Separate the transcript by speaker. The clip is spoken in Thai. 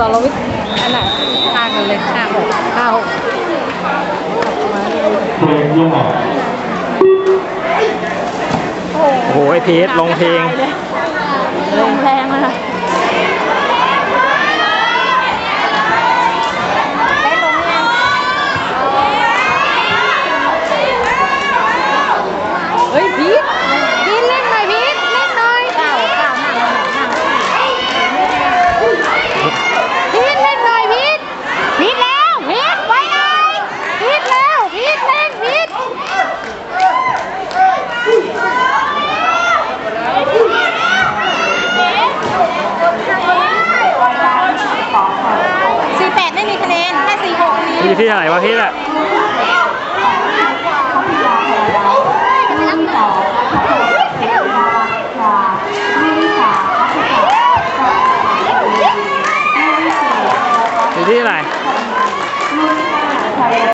Speaker 1: สรวิทย์อันไหนข้างกันเลยห้าหกห้าหก
Speaker 2: เพลงลงออก
Speaker 1: โอ้
Speaker 3: โอ้โหไอพีทลงเพลง
Speaker 1: ลงแรงอะค่ะได้ลงยังเฮ้ยพีทพีทเล่นหน่อยพีทเล่นหน่อยเก้าเก้านั่งนั่งพีทเล่นหน่อยพีทพีทแล้วพีทไว้หน่อยพีทแล้วพีทเล่นพีท สี่แปดไม่มี คะแค่สี่หกมี
Speaker 3: อยู่ที่ไหนวะพี่อะอยู่ที่ไหน